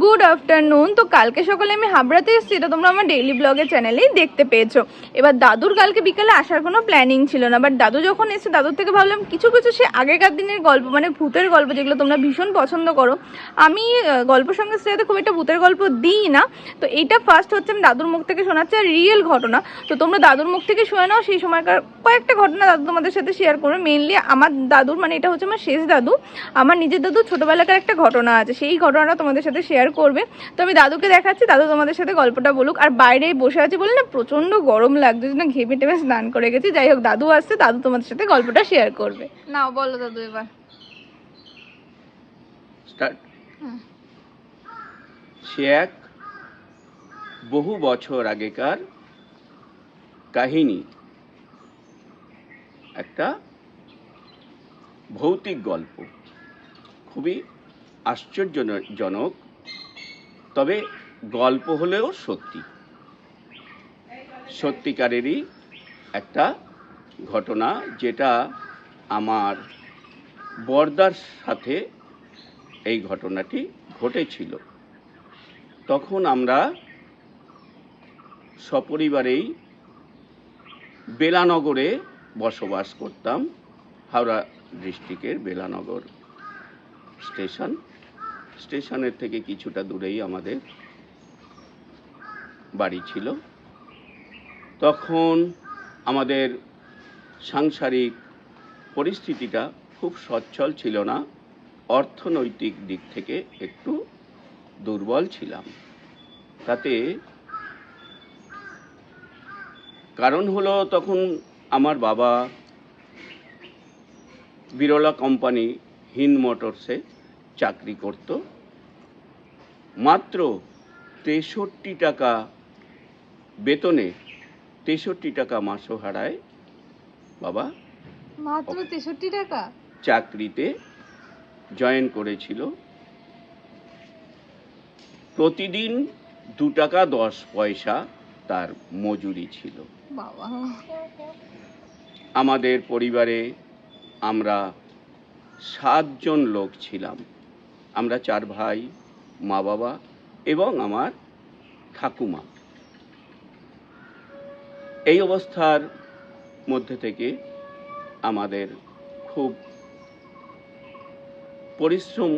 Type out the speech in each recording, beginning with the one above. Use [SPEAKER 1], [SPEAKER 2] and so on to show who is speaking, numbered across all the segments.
[SPEAKER 1] Good afternoon তো কালকে সকালে আমি হাবড়াতে এসেছি এটা তোমরা আমার ডেইলি ব্লগের চ্যানেলেই দেখতে পেয়েছ। এবার দাদুর কালকে বিকালে আসার কোনো প্ল্যানিং ছিল না বাট দাদু যখন এসে দাদুর থেকে ভাবলাম কিছু কিছু সে আগেকার দিনের গল্প মানে ভূতের গল্প যেগুলো তোমরা ভীষণ পছন্দ করো আমি আহ, গল্প সঙ্গে সাথে খুব একটা ভূতের গল্প দিই না। তো এইটা ফার্স্ট হচ্ছে আমি দাদুর মুখ থেকে শোনাচ্ছি আর রিয়েল ঘটনা। তো তোমরা দাদুর মুখ থেকে শুনে নাও সেই সময়কার কয়েকটা ঘটনা দাদু তোমাদের সাথে শেয়ার করবে। মেনলি আমার দাদুর মানে এটা হচ্ছে আমার শেষ দাদু। আমার নিজের দাদু ছোটবেলাকার একটা ঘটনা আছে সেই ঘটনাটা তোমাদের সাথে শেয়ার করবে। তো আমি দাদুকে দেখাচ্ছি দাদু তোমাদের সাথে গল্পটা বলুক। আর বাইরে বসে আছে বলে না প্রচণ্ড গরম লাগছে জন্য ঘেমে টেমে স্নান করে গেছি। যাই হোক দাদু আসছে দাদু তোমাদের সাথে গল্পটা শেয়ার করবে। নাও বলো দাদু এবার।
[SPEAKER 2] স্টার্ট সে এক বহু বছর আগেকার কাহিনী। একটা ভৌতিক গল্প। খুবই আশ্চর্যজনক তবে গল্প হলেও সত্যি। সত্যিকারেরই একটা ঘটনা যেটা আমার বর্দার সাথে এই ঘটনাটি ঘটেছিল। তখন আমরা সপরিবারেই বেলানগরে বসবাস করতাম, হাওড়া ডিস্ট্রিক্টের বেলানগর স্টেশন। স্টেশনের থেকে কিছুটা দূরেই আমাদের বাড়ি ছিল। তখন আমাদের সাংসারিক পরিস্থিতিটা খুব সচ্ছল ছিল না। অর্থনৈতিক দিক থেকে একটু দুর্বল ছিলাম। তাতে কারণ হলো তখন আমার বাবা বিরলা কোম্পানি, হিন্দ মোটরসে চাকরি করত। মাত্র তেষট্টি টাকা বেতনে তেষট্টি টাকা মাসোহারায় বাবা
[SPEAKER 1] মাত্র তেষট্টি টাকা?
[SPEAKER 2] চাকরিতে জয়েন করেছিল। প্রতিদিন দু টাকা দশ পয়সা তার মজুরি ছিল।
[SPEAKER 1] বাবা।
[SPEAKER 2] আমাদের পরিবারে আমরা সাতজন লোক ছিলাম। আমরা চার ভাই, মা বাবা এবং আমার ঠাকুমা। এই অবস্থার মধ্যে থেকে আমাদের খুব পরিশ্রম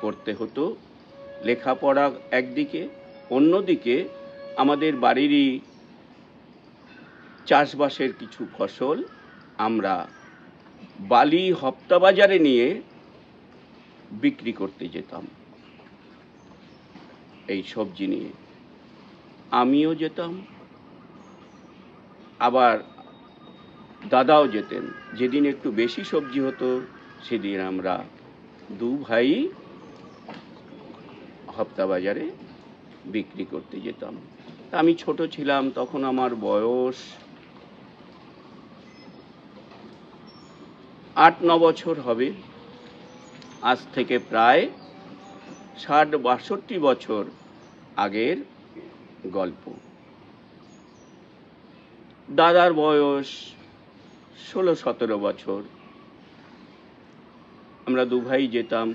[SPEAKER 2] করতে হতো। লেখাপড়া একদিকে, অন্যদিকে আমাদের বাড়িরই চাষবাসের কিছু ফসল আমরা বালি হপ্তা বাজারে নিয়ে বিক্রি করতে যেতাম। এই সবজি নিয়ে আমিও যেতাম, আবার দাদাও যেতেন। যেদিন একটু বেশি সবজি হতো, সেদিন আমরা দু ভাই হপ্তা বাজারে বিক্রি করতে যেতাম। আমি ছোট ছিলাম, তখন আমার বয়স আট, ন বছর হবে। আজ থেকে প্রায় ষাট বাষট্টি বছর আগের গল্প। দাদার বয়স ষোলো সতেরো বছর। আমরা দু ভাই যেতাম,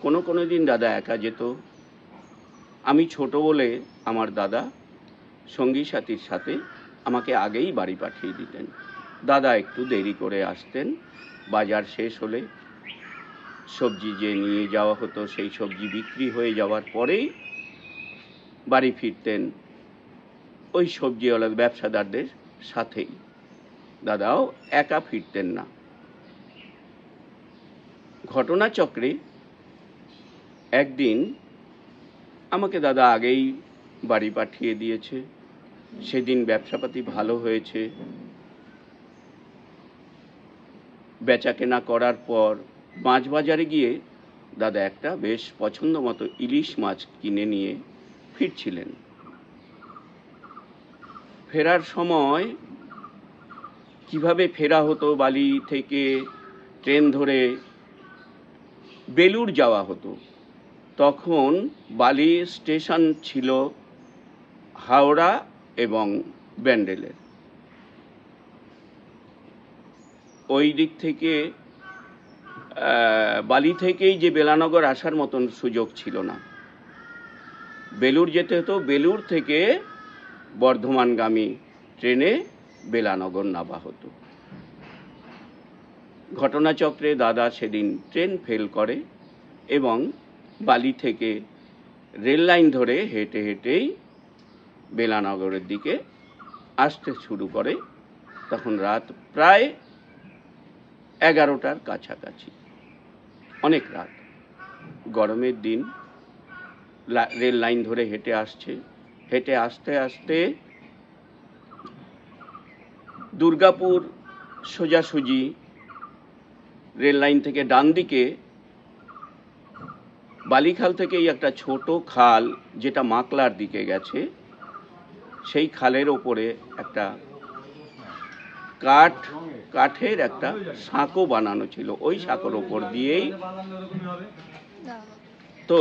[SPEAKER 2] কোনো কোনো দিন দাদা একা যেত। আমি ছোট বলে আমার দাদা সঙ্গী সাথীর সাথে আমাকে আগেই বাড়ি পাঠিয়ে দিতেন। দাদা একটু দেরি করে আসতেন, বাজার শেষ হলে সবজি যে নিয়ে যাওয়া হতো, সেই সবজি বিক্রি হয়ে যাওয়ার পরেই বাড়ি ফিরতেন ওই সবজিওয়ালা ব্যবসাদারদের সাথেই। দাদাও একা ফিরতেন না। ঘটনাচক্রে একদিন আমাকে দাদা আগেই বাড়ি পাঠিয়ে দিয়েছে। সেদিন ব্যবসাপাতি ভালো হয়েছে। বেচা কেনা করার পর মাছ বাজারে গিয়ে দাদা একটা বেশ পছন্দ মতো ইলিশ মাছ কিনে নিয়ে ফিরছিলেন। ফেরার সময় কীভাবে ফেরা হতো বালি থেকে ট্রেন ধরে বেলুর যাওয়া হতো, তখন বালি স্টেশন ছিল হাওড়া এবং ব্যান্ডেলের। ওই দিক থেকে বালি থেকেই যে বেলানগর আসার মতন সুযোগ ছিল না। বেলুর যেতে হতো বেলুর থেকে বর্ধমানগামী ট্রেনে বেলানগর নামা হতো। ঘটনাচক্রে দাদা সেদিন ট্রেন ফেল করে এবং বালি থেকে রেল লাইন ধরে হেঁটে হেঁটেই বেলানগরের দিকে আসতে শুরু করে। তখন রাত প্রায় এগারোটার কাছাকাছি। অনেক রাত। গরমের দিন রেল লাইন ধরে হেঁটে আসছে। হেঁটে আসতে আসতে দুর্গাপুর সোজাসুজি রেল লাইন থেকে ডান দিকে বালিখাল থেকেই একটা ছোট খাল, যেটা মাকলার দিকে গেছে, সেই খালের ওপরে একটা কাঠ কাঠের একটা সাঁকো বানানো ছিল। ওই সাঁকোর ওপর দিয়েই তো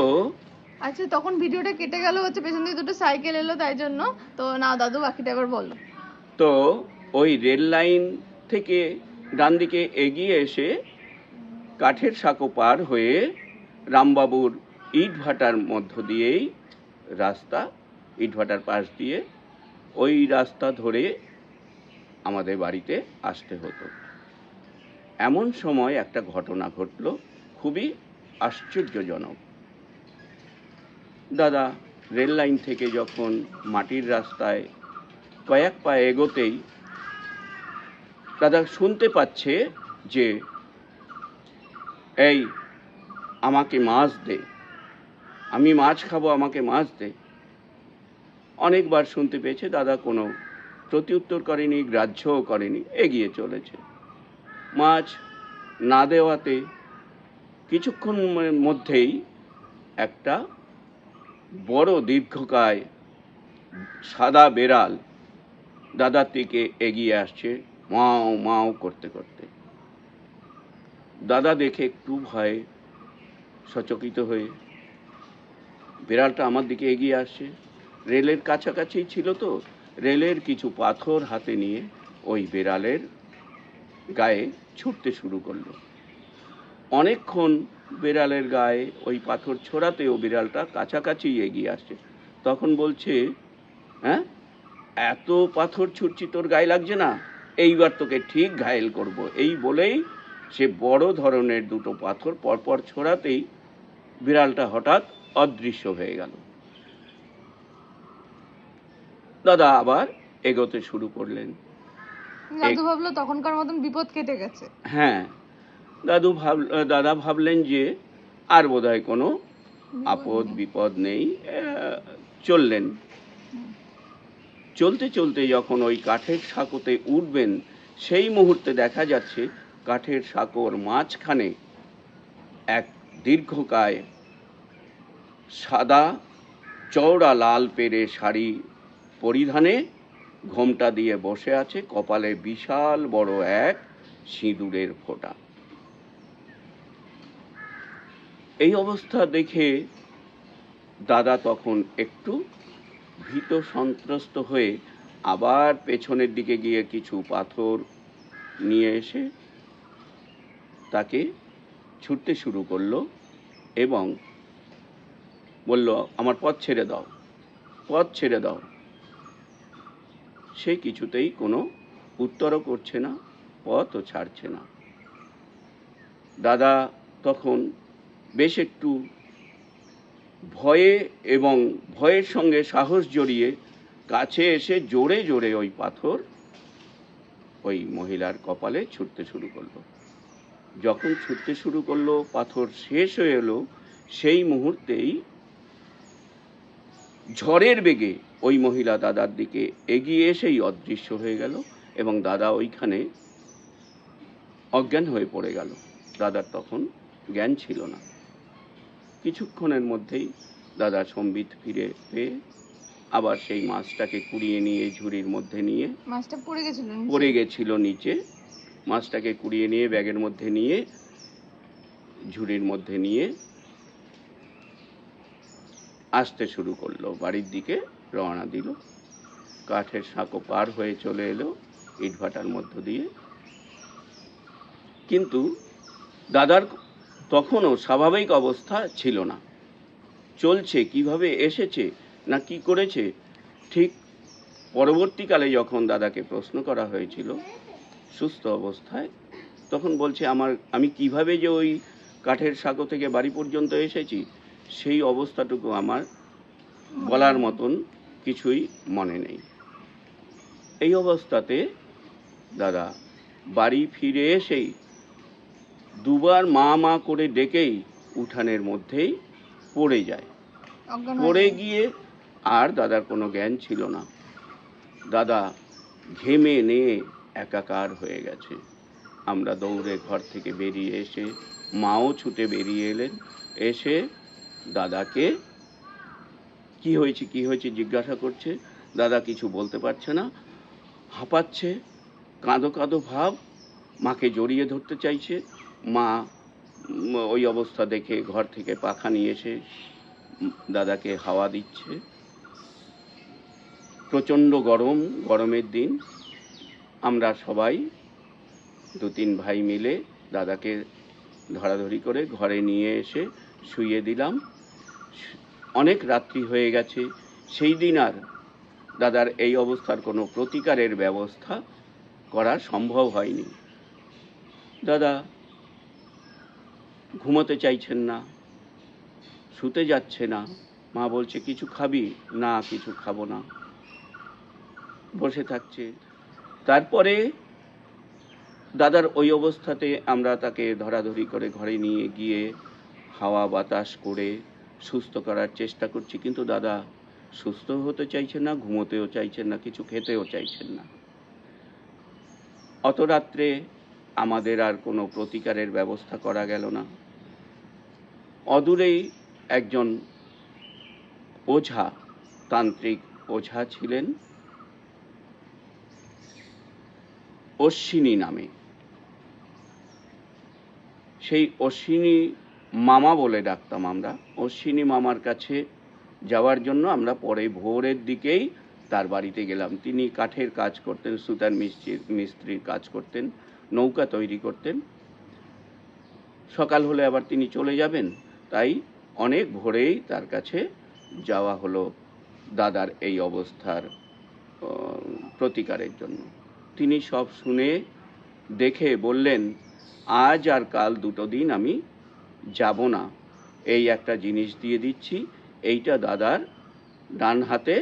[SPEAKER 1] আচ্ছা তখন ভিডিওটা কেটে গেল হচ্ছে পেছন দিয়ে দুটো সাইকেল এলো তাই জন্য। তো না দাদু বাকিটা এবার বলো।
[SPEAKER 2] তো ওই রেল লাইন থেকে ডান দিকে এগিয়ে এসে কাঠের সাঁকো পার হয়ে রামবাবুর ইট ভাটার মধ্য দিয়েই রাস্তা ইট ভাটার পাশ দিয়ে ওই রাস্তা ধরে আমাদের বাড়িতে আসতে হতো। এমন সময় একটা ঘটনা ঘটলো, খুবই আশ্চর্যজনক। দাদা, রেল লাইন থেকে যখন মাটির রাস্তায় কয়েক পা এগোতেই দাদা শুনতে পাচ্ছে যে, এই, আমাকে মাছ দে। আমি মাছ খাব, আমাকে মাছ দে। অনেকবার শুনতে পেয়েছে দাদা কোনো প্রত্যুত্তর করেনি, গ্রাহ্যও করেনি, এগিয়ে চলেছে। মাছ না দেওয়াতে কিছুক্ষণ মধ্যেই একটা বড় দীর্ঘকায় সাদা বেড়াল দাদার দিকে এগিয়ে আসছে, মাও মাও করতে করতে। দাদা দেখে একটু ভয়ে সচকিত হয়ে, বিড়ালটা আমার দিকে এগিয়ে আসছে। রেলের কাছাকাছি ছিল তো? রেলের কিছু পাথর হাতে নিয়ে ওই বিড়ালের গায়ে ছুটতে শুরু করল। অনেকক্ষণ বিড়ালের গায়ে ওই পাথর ছোড়াতেও বিড়ালটা কাছাকাছি এগিয়ে আসছে। তখন বলছে হ্যাঁ? এত পাথর ছুটছি, তোর গায়ে লাগছে না? এইবার তোকে ঠিক ঘায়েল করব। এই বলেই সে বড় ধরনের দুটো পাথর পরপর ছোড়াতেই বিড়ালটা হঠাৎ অদৃশ্য হয়ে গেল। দাদা আবার এগোতে শুরু করলেন।
[SPEAKER 1] দাদু ভাবলো তখনকার মতন বিপদ কেটে গেছে।
[SPEAKER 2] হ্যাঁ দাদু ভাব দাদা ভাবলেন যে আর বোধহয় কোনো আপদ বিপদ নেই চললেন। চলতে চলতে যখন ওই কাঠের সাঁকোতে উঠবেন সেই মুহূর্তে দেখা যাচ্ছে কাঠের সাঁকোর মাঝখানে এক দীর্ঘকায় সাদা চওড়া লাল পেরে শাড়ি পরিধানে ঘোমটা দিয়ে বসে আছে কপালে বিশাল বড় এক সিঁদুরের ফোঁটা। এই অবস্থা দেখে দাদা তখন একটু ভীত সন্ত্রস্ত হয়ে আবার পেছনের দিকে গিয়ে কিছু পাথর নিয়ে এসে তাকে ছুটতে শুরু করল এবং বলল, আমার পথ ছেড়ে দাও, পথ ছেড়ে দাও। সে কিছুতেই কোনো উত্তরও করছে না, পথও ছাড়ছে না। দাদা তখন বেশ একটু ভয়ে এবং ভয়ের সঙ্গে সাহস জড়িয়ে কাছে এসে জোরে জোরে ওই পাথর ওই মহিলার কপালে ছুটতে শুরু করল। যখন ছুটতে শুরু করল, পাথর শেষ হয়ে এলো, সেই মুহূর্তেই ঝড়ের বেগে ওই মহিলা দাদার দিকে এগিয়ে এসেই অদৃশ্য হয়ে গেল এবং দাদা ওইখানে অজ্ঞান হয়ে পড়ে গেল। দাদার তখন জ্ঞান ছিল না। কিছুক্ষণের মধ্যেই দাদা সম্বিত ফিরে পেয়ে আবার সেই মাছটাকে কুড়িয়ে নিয়ে ঝুড়ির মধ্যে নিয়ে
[SPEAKER 1] মাছটা পড়ে গেছিল
[SPEAKER 2] পড়ে গেছিল নিচে। মাছটাকে কুড়িয়ে নিয়ে ব্যাগের মধ্যে নিয়ে ঝুড়ির মধ্যে নিয়ে আসতে শুরু করল। বাড়ির দিকে রওনা দিল। কাঠের সাঁকো পার হয়ে চলে এলো ইটভাটার মধ্য দিয়ে। কিন্তু দাদার তখনও স্বাভাবিক অবস্থা ছিল না। চলছে, কীভাবে এসেছে না কি করেছে, ঠিক পরবর্তীকালে যখন দাদাকে প্রশ্ন করা হয়েছিল সুস্থ অবস্থায়, তখন বলছে, আমার, আমি কীভাবে যে ওই কাঠের সাঁকো থেকে বাড়ি পর্যন্ত এসেছি সেই অবস্থাটুকু আমার বলার মতন কিছুই মনে নেই। এই অবস্থাতে দাদা বাড়ি ফিরে এসেই দুবার মা মা করে ডেকেই উঠানের মধ্যেই পড়ে যায়। পড়ে গিয়ে আর দাদার কোনো জ্ঞান ছিল না। দাদা ঘেমে নিয়ে একাকার হয়ে গেছে। আমরা দৌড়ে ঘর থেকে বেরিয়ে এসে মাও ছুটে বেরিয়ে এলেন। এসে দাদাকে, কি হয়েছে কি হয়েছে? জিজ্ঞাসা করছে। দাদা কিছু বলতে পারছে না। হাঁপাচ্ছে, কাঁদো কাঁদো ভাব। মাকে জড়িয়ে ধরতে চাইছে। মা ওই অবস্থা দেখে ঘর থেকে পাখা নিয়ে এসে দাদাকে হাওয়া দিচ্ছে। প্রচণ্ড গরম, গরমের দিন। আমরা সবাই দু তিন ভাই মিলে দাদাকে ধরাধরি করে ঘরে নিয়ে এসে শুইয়ে দিলাম। অনেক রাত্রি হয়ে গেছে। সেই দিন আর দাদার এই অবস্থার কোনো প্রতিকারের ব্যবস্থা করা সম্ভব হয়নি। দাদা, ঘুমোতে চাইছেন না, শুতে যাচ্ছে না। মা বলছে, কিছু খাবি? না, কিছু খাব না। বসে থাকছে। তারপরে দাদার ওই অবস্থাতে আমরা তাকে ধরাধরি করে ঘরে নিয়ে গিয়ে হাওয়া বাতাস করে সুস্থ করার চেষ্টা করছি। কিন্তু দাদা, সুস্থ হতে চাইছেন না, ঘুমোতেও চাইছেন না, কিছু খেতেও চাইছেন না। অত রাত্রে আমাদের আর কোনো প্রতিকারের ব্যবস্থা করা গেল না। অদূরেই একজন ওঝা তান্ত্রিক ওঝা ছিলেন। অশ্বিনী নামে। সেই অশ্বিনী মামা বলে ডাকতাম আমরা। অশ্বিনী মামার কাছে যাওয়ার জন্য আমরা পরে ভোরের দিকেই তার বাড়িতে গেলাম। তিনি কাঠের কাজ করতেন, সুতার মিস্ত্রির মিস্ত্রির কাজ করতেন, নৌকা তৈরি করতেন। সকাল হলে আবার তিনি চলে যাবেন। তাই অনেক ভোরেই তার কাছে যাওয়া হলো দাদার এই অবস্থার প্রতিকারের জন্য। তিনি সব শুনে দেখে বললেন, আজ আর কাল দুটো দিন আমি যাব না। এই একটা জিনিস দিয়ে দিচ্ছি, এইটা দাদার ডান হাতে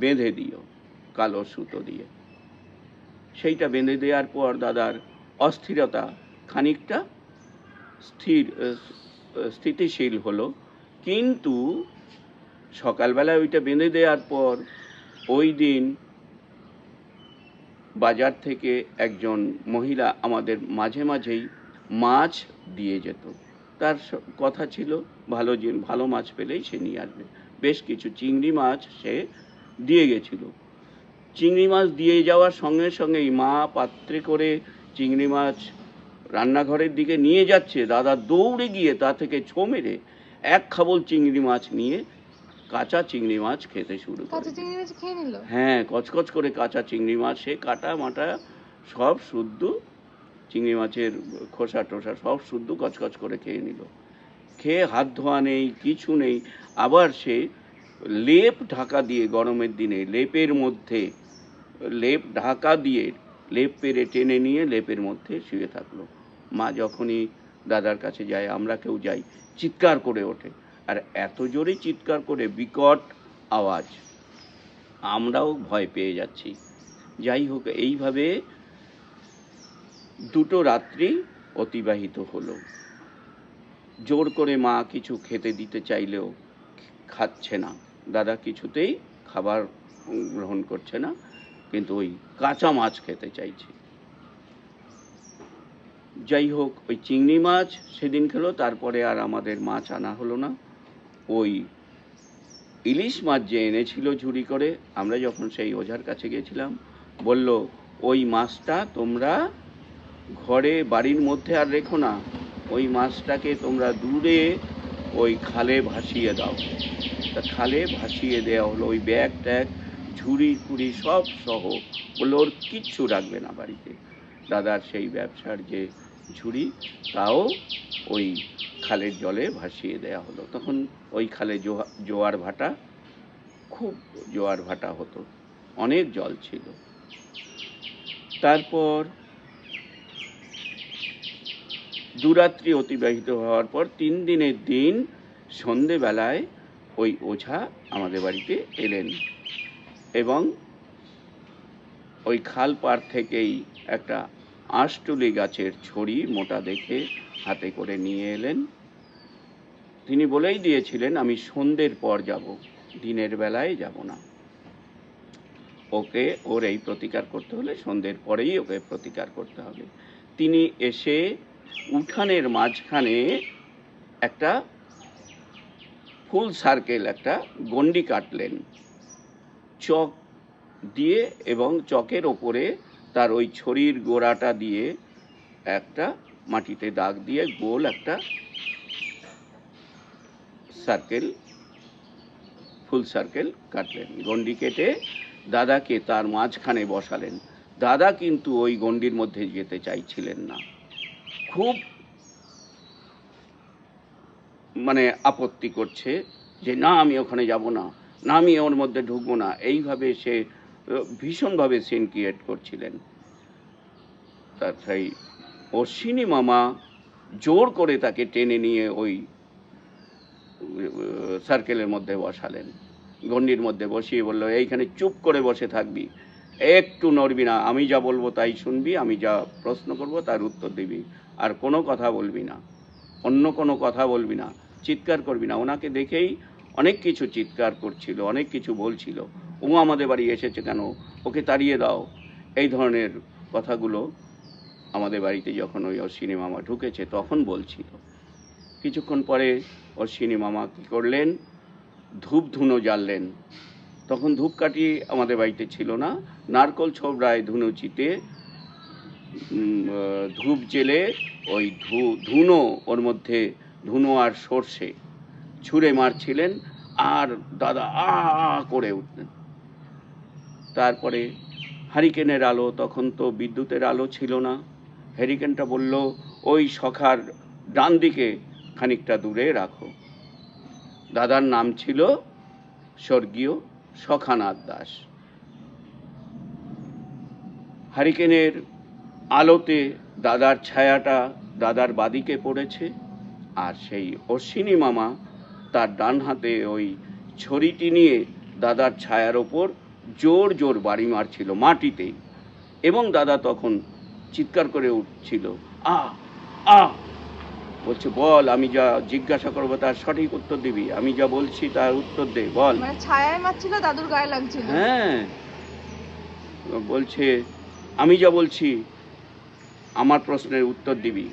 [SPEAKER 2] বেঁধে দিও, কালো সুতো দিয়ে। সেইটা বেঁধে দেওয়ার পর দাদার অস্থিরতা খানিকটা স্থির, স্থিতিশীল হলো। কিন্তু সকালবেলায় ওইটা বেঁধে দেওয়ার পর ওই দিন বাজার থেকে একজন মহিলা আমাদের মাঝে মাঝেই মাছ দিয়ে যেত। তার কথা ছিল ভালো জিন- ভালো মাছ পেলেই সে নিয়ে আসবে। বেশ কিছু চিংড়ি মাছ সে দিয়ে গেছিল। চিংড়ি মাছ দিয়ে যাওয়ার সঙ্গে সঙ্গেই মা পাত্রে করে চিংড়ি মাছ রান্নাঘরের দিকে নিয়ে যাচ্ছে। দাদা দৌড়ে গিয়ে তা থেকে ছো মেরে এক খাবল চিংড়ি মাছ নিয়ে কাঁচা চিংড়ি মাছ খেতে শুরু করে হ্যাঁ কচকচ করে কাঁচা চিংড়ি মাছ সে কাটা মাটা সব শুদ্ধ চিংড়ি মাছের খোসা টোসা সব শুদ্ধ কচকচ করে খেয়ে নিল। খেয়ে হাত ধোয়া নেই, কিছু নেই। আবার সে লেপ ঢাকা দিয়ে গরমের দিনে, লেপের মধ্যে, লেপ ঢাকা দিয়ে লেপ পেরে টেনে নিয়ে লেপের মধ্যে শুয়ে থাকল। মা যখনই দাদার কাছে যায়, আমরা কেউ যাই, চিৎকার করে ওঠে। আর এত জোরে চিৎকার করে বিকট আওয়াজ। আমরাও ভয় পেয়ে যাচ্ছি। যাই হোক, এইভাবে দুটো রাত্রি অতিবাহিত হলো। জোর করে মা কিছু খেতে দিতে চাইলেও খাচ্ছে না। দাদা কিছুতেই খাবার গ্রহণ করছে না, কিন্তু ওই কাঁচা মাছ খেতে চাইছে। যাই হোক, ওই চিংড়ি মাছ সেদিন খেলো, তারপরে আর আমাদের মাছ আনা হলো না। ওই ইলিশ মাছ যে এনেছিল ঝুড়ি করে, আমরা যখন সেই ওঝার কাছে গেছিলাম বলল, ওই মাছটা তোমরা ঘরে বাড়ির মধ্যে আর রেখো না, ওই মাছটাকে তোমরা দূরে ওই খালে ভাসিয়ে দাও। তা খালে ভাসিয়ে দেওয়া হলো, ওই ব্যাগ ট্যাগ, ঝুড়ি কুড়ি সব সহ। বলল, ওর কিচ্ছু রাখবে না বাড়িতে। দাদার সেই ব্যবসার যে ঝুড়ি, তাও ওই খালের জলে ভাসিয়ে দেওয়া হলো। তখন ওই খালে জোয়া- জোয়ার ভাটা, খুব জোয়ার ভাটা হতো। অনেক জল ছিল। তারপর দুরাত্রি অতিবাহিত হওয়ার পর তিন দিনের দিন সন্ধেবেলায় ওই ওঝা আমাদের বাড়িতে এলেন। এবং ওই খাল পার থেকেই একটা আঁশটুলি গাছের ছড়ি মোটা দেখে হাতে করে নিয়ে এলেন। তিনি বলেই দিয়েছিলেন, আমি সন্ধ্যের পর যাব, দিনের বেলায় যাব না। ওকে ওর এই প্রতিকার করতে হলে সন্ধ্যের পরেই ওকে প্রতিকার করতে হবে। তিনি এসে উঠানের মাঝখানে একটা ফুল সার্কেল, একটা গন্ডি কাটলেন। চক দিয়ে এবং চকের ওপরে তার ওই ছড়ির গোড়াটা দিয়ে একটা মাটিতে দাগ দিয়ে গোল একটা সার্কেল, ফুল সার্কেল কাটলেন। গন্ডি কেটে দাদাকে তার মাঝখানে বসালেন। দাদা কিন্তু ওই গন্ডির মধ্যে যেতে চাইছিলেন না। খুব মানে আপত্তি করছে যে না, আমি ওখানে যাব না না, আমি ওর মধ্যে ঢুকবো না। এইভাবে সে ভীষণভাবে সিন ক্রিয়েট করছিলেন। তার সেই অশ্বিনী মামা জোর করে তাকে টেনে নিয়ে ওই সার্কেলের মধ্যে বসালেন। গণ্ডির মধ্যে বসিয়ে বলল, এইখানে চুপ করে বসে থাকবি। একটু নড়বি না। আমি যা বলব তাই শুনবি, আমি যা প্রশ্ন করব তার উত্তর দিবি। আর কোনো কথা বলবি না। অন্য কোনো কথা বলবি না। চিৎকার করবি না। ওনাকে দেখেই অনেক কিছু চিৎকার করছিল অনেক কিছু বলছিল। ও আমাদের বাড়ি এসেছে কেন? ওকে তাড়িয়ে দাও। এই ধরনের কথাগুলো আমাদের বাড়িতে যখন ওই অশ্বিনী মামা ঢুকেছে তখন বলছিল। কিছুক্ষণ পরে অশ্বিনী মামা কী করলেন? ধূপ ধুনো জ্বাললেন। তখন ধূপকাঠি আমাদের বাড়িতে ছিল না। নারকল ছোবড়ায় ধুনো চিতে উম, আহ, ধূপ জেলে ওই ধু, ধুনো ওর মধ্যে, ধুনো আর সর্ষে ছুঁড়ে মারছিলেন আর দাদা আ আ করে উঠলেন। তারপরে হারিকেনের আলো, তখন তো বিদ্যুতের আলো ছিল না। হ্যারিকেনটা বলল, ওই সখার ডান দিকে খানিকটা দূরে রাখো। দাদার নাম ছিল স্বর্গীয় সখানাথ দাস। হারিকেনের আলোতে দাদার ছায়াটা দাদার বাদিকে পড়েছে আর সেই অশ্বিনী মামা তার ডান হাতে ওই ছড়িটি নিয়ে দাদার ছায়ার ওপর জোর জোর বাড়ি মারছিল মাটিতে এবং দাদা তখন চিৎকার করে উঠছিল আ আ। বলছে বল আমি যা জিজ্ঞাসা করব তার সঠিক উত্তর দিবি আমি যা বলছি তার উত্তর দে বল।
[SPEAKER 1] মানে ছায়ায় মারছিল দাদুর গায়ে লাগছিল।
[SPEAKER 2] হ্যাঁ। বলছে আমি যা বলছি আমার প্রশ্নের উত্তর দিবি।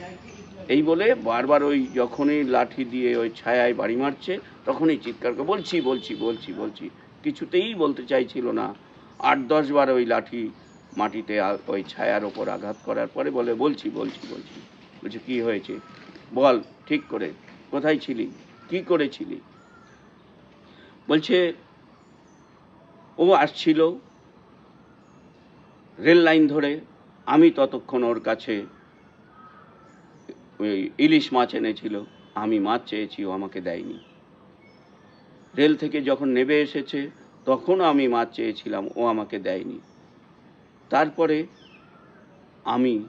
[SPEAKER 2] এই বলে বারবার ওই যখনই লাঠি দিয়ে ওই ছায়ায় বাড়ি মারছে, তখনই চিৎকার করে বলছি বলছি বলছি বলছি। কিছুতেই বলতে চাইছিল না। আট, দশ বার ওই লাঠি মাটিতে ওই ছায়ার ওপর আঘাত করার পরে বলে, বলছি বলছি বলছি। বলছি, কি হয়েছে? বল, ঠিক করে। কোথায় ছিলি? কি করেছিলি? বলছে, ও আসছিল রেল লাইন ধরে আমি ততক্ষণ ওর কাছে ওই ইলিশ মাছ এনেছিল, আমি মাছ চেয়েছি, ও আমাকে দেয়নি। রেল থেকে যখন নেবে এসেছে, তখনও আমি মাছ চেয়েছিলাম, ও আমাকে দেয়নি। তারপরে আমি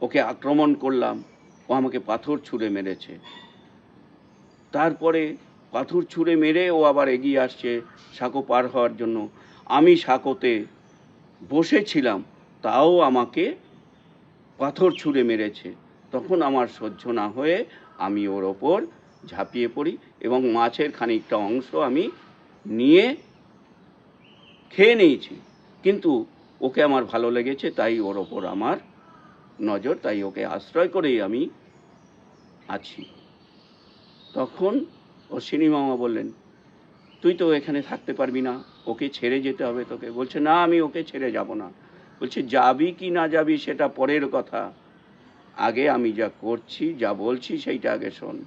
[SPEAKER 2] ওকে আক্রমণ করলাম, ও আমাকে পাথর ছুঁড়ে মেরেছে। তারপরে পাথর ছুঁড়ে মেরে ও আবার এগিয়ে আসছে সাঁকো পার হওয়ার জন্য। আমি সাঁকোতে বসেছিলাম তাও আমাকে পাথর ছুঁড়ে মেরেছে। তখন আমার সহ্য না হয়ে আমি ওর ওপর ঝাঁপিয়ে পড়ি এবং মাছের খানিকটা অংশ আমি নিয়ে খেয়ে নিয়েছি। কিন্তু ওকে আমার ভালো লেগেছে, তাই ওর ওপর আমার নজর, তাই ওকে আশ্রয় করেই আমি আছি। তখন অশ্বিনী মামা বললেন, তুই তো এখানে থাকতে পারবি না, ওকে ছেড়ে যেতে হবে তোকে। বলছে, না, আমি ওকে ছেড়ে যাব না। বলছে, যাবি কি না যাবি সেটা পরের কথা। আগে আমি যা করছি, যা বলছি সেইটা আগে শোন।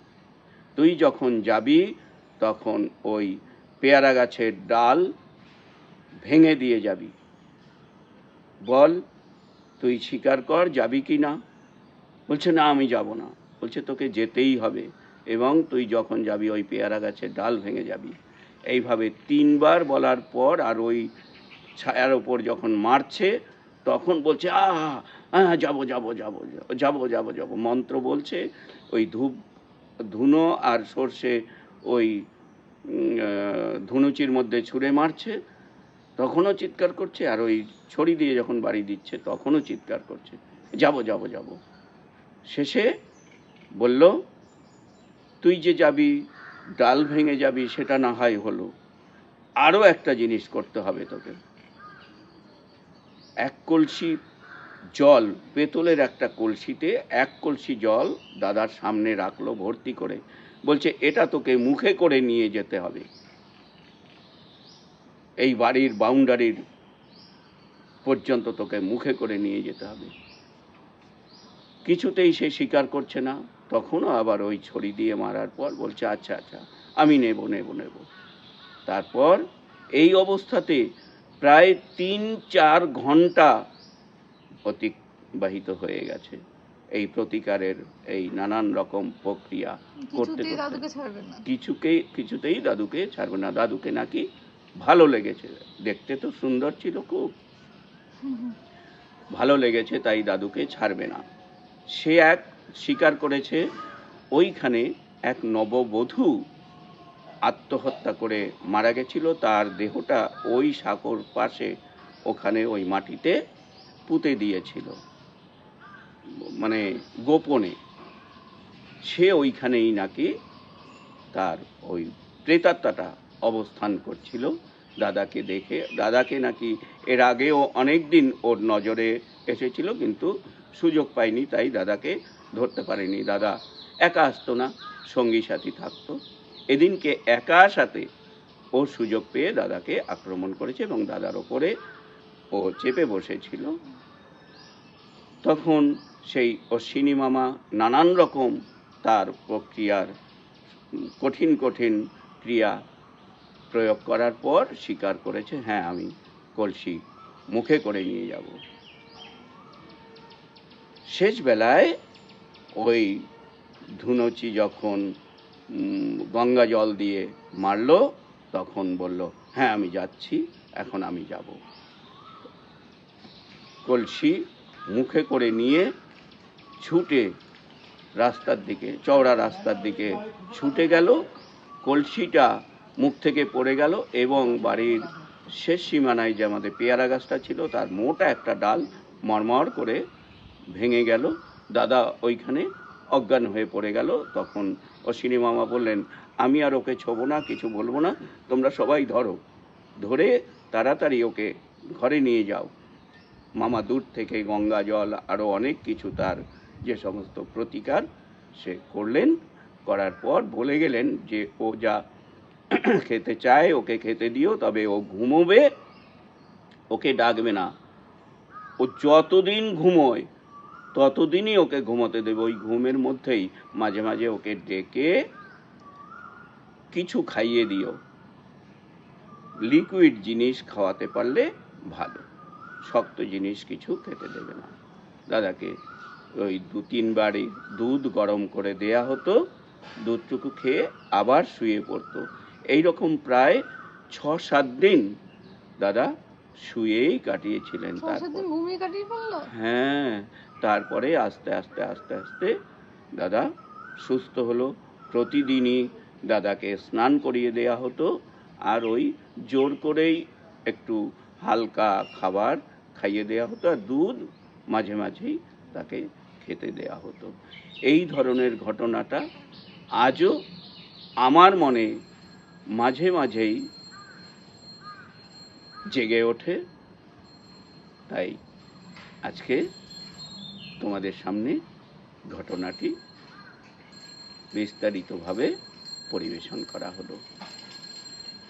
[SPEAKER 2] তুই যখন যাবি, তখন ওই পেয়ারা গাছের ডাল ভেঙে দিয়ে যাবি। বল, তুই স্বীকার কর, যাবি কি না? বলছে, না, আমি যাব না। বলছে, তোকে যেতেই হবে এবং তুই যখন যাবি, ওই পেয়ারা গাছের ডাল ভেঙে যাবি। এইভাবে তিনবার বলার পর আর ওই ছায়ার ওপর যখন মারছে তখন বলছে, আ হ্যাঁ যাব যাব যাব যাব যাব যাব মন্ত্র বলছে, ওই ধূপ, ধুনো আর সর্ষে ওই ধুনুচির মধ্যে ছুঁড়ে মারছে। তখনও চিৎকার করছে আর ওই ছড়ি দিয়ে যখন বাড়ি দিচ্ছে, তখনও চিৎকার করছে। যাব যাব যাব। শেষে বলল, তুই যে যাবি, ডাল ভেঙে যাবি, সেটা না হয় হলো। আরও একটা জিনিস করতে হবে তোকে। এক কলসি জল, পেতলের একটা কলসিতে এক কলসি জল দাদার সামনে রাখল ভর্তি করে। বলছে, এটা তোকে মুখে করে নিয়ে যেতে হবে। এই বাড়ির বাউন্ডারির পর্যন্ত তোকে মুখে করে নিয়ে যেতে হবে। কিছুতেই সে স্বীকার করছে না। তখনও আবার ওই ছড়ি দিয়ে মারার পর বলছে আচ্ছা আচ্ছা আমি নেব নেব নেব। তারপর এই অবস্থাতে প্রায় তিন চার ঘণ্টা অতিবাহিত হয়ে গেছে এই প্রতিকারের এই নানান রকম প্রক্রিয়া করতে করতে। কিছুকে কিছুতেই দাদুকে ছাড়বে না। দাদুকে নাকি ভালো লেগেছে। দেখতে তো সুন্দর ছিল খুব। ভালো লেগেছে তাই দাদুকে ছাড়বে না। সে এক স্বীকার করেছে ওইখানে এক নববধূ আত্মহত্যা করে মারা গেছিল, তার দেহটা ওই সাঁকোর পাশে ওখানে ওই মাটিতে পুঁতে দিয়েছিল। মানে গোপনে। সে ওইখানেই নাকি তার ওই প্রেতাত্মাটা অবস্থান করছিল। দাদাকে দেখে, দাদাকে নাকি এর আগেও অনেক দিন ওর নজরে এসেছিল, কিন্তু সুযোগ পায়নি, তাই দাদাকে ধরতে পারেনি। দাদা একা আসতো না, সঙ্গী সাথী থাকতো। এদিনকে একা সাথে ও সুযোগ পেয়ে দাদাকে আক্রমণ করেছে এবং দাদার ওপরে ও চেপে বসেছিল। তখন সেই অশ্বিনী মামা নানান রকম তার প্রক্রিয়ার কঠিন কঠিন ক্রিয়া প্রয়োগ করার পর স্বীকার করেছে হ্যাঁ আমি কলসি মুখে করে নিয়ে যাব। শেষ বেলায় ওই ধুনুচি যখন গঙ্গা জল দিয়ে মারলো, তখন বলল হ্যাঁ আমি যাচ্ছি, এখন আমি যাব। কলসি মুখে করে নিয়ে ছুটে রাস্তার দিকে, চওড়া রাস্তার দিকে ছুটে গেল। কলসিটা মুখ থেকে পড়ে গেল এবং বাড়ির শেষ সীমানায় যে আমাদের পেয়ারা গাছটা ছিল, তার মোটা একটা ডাল মরমর করে ভেঙে গেল। দাদা ওইখানে অজ্ঞান হয়ে পড়ে গেল। তখন অশ্বিনী মামা বললেন, আমি আর ওকে ছোবো না, কিছু বলব না, তোমরা সবাই ধরো। ধরে তাড়াতাড়ি ওকে ঘরে নিয়ে যাও। মামা দূর থেকে গঙ্গা জল আরও অনেক কিছু তার যে সমস্ত প্রতিকার সে করলেন। করার পর বলে গেলেন যে, ও যা খেতে চায়, ওকে খেতে দিও, তবে ও ঘুমোবে। ওকে ডাকবে না। ও যতদিন ঘুমোয় ততদিনই ওকে ঘুমোতে দেবে। ওই ঘুমের মধ্যেই মাঝে মাঝে ওকে ডেকে কিছু খাইয়ে দিও। লিকুইড জিনিস খাওয়াতে পারলে ভালো। শক্ত জিনিস কিছু খেতে দেবে না। দাদাকে ওই দু তিনবারই দুধ গরম করে দেয়া হতো। দুধটুকু খেয়ে আবার শুয়ে পড়তো। এই রকম প্রায় ছ সাত দিন দাদা শুয়েই কাটিয়েছিলেন হ্যাঁ। তারপরে আস্তে আস্তে আস্তে আস্তে দাদা সুস্থ হলো। প্রতিদিনই দাদাকে স্নান করিয়ে দেয়া হতো আর ওই জোর করেই একটু হালকা খাবার খাইয়ে দেয়া হতো আর দুধ মাঝে মাঝেই তাকে খেতে দেয়া হতো। এই ধরনের ঘটনাটা আজও আমার মনে মাঝে মাঝেই জেগে ওঠে। তাই আজকে তোমাদের সামনে ঘটনাটি বিস্তারিতভাবে পরিবেশন করা হলো।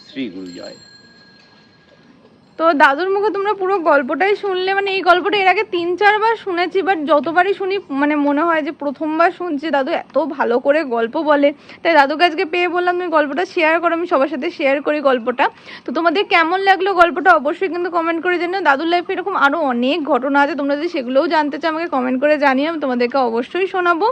[SPEAKER 2] শ্রী গুরুজয়।
[SPEAKER 1] তো দাদুর মুখে তোমরা পুরো গল্পটাই শুনলে মানে এই গল্পটা এর আগে তিন, চারবার শুনেছি বাট যতবারই শুনি মানে মনে হয় যে প্রথমবার শুনছি, দাদু এত ভালো করে গল্প বলে। তাই দাদুকে আজকে পেয়ে বললাম, তুমি গল্পটা শেয়ার করো, আমি সবার সাথে শেয়ার করি গল্পটা। তো তোমাদের কেমন লাগল গল্পটা অবশ্যই কিন্তু কমেন্ট করে জানিও। দাদুর লাইফে এরকম আরও অনেক ঘটনা আছে, তোমরা যদি সেগুলোও জানতে চাও, আমাকে কমেন্ট করে জানিও, আমি তোমাদেরকে অবশ্যই শোনাবো।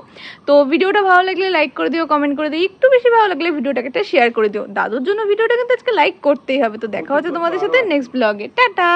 [SPEAKER 1] তো ভিডিওটা ভালো লাগলে লাইক করে দিও কমেন্ট করে দিও। একটু বেশি ভালো লাগলে ভিডিওটাকে একটা শেয়ার করে দিও। দাদুর জন্য ভিডিওটা কিন্তু আজকে লাইক করতেই হবে। তো দেখা হচ্ছে তোমাদের সাথে নেক্সট ব্লগে টাটা।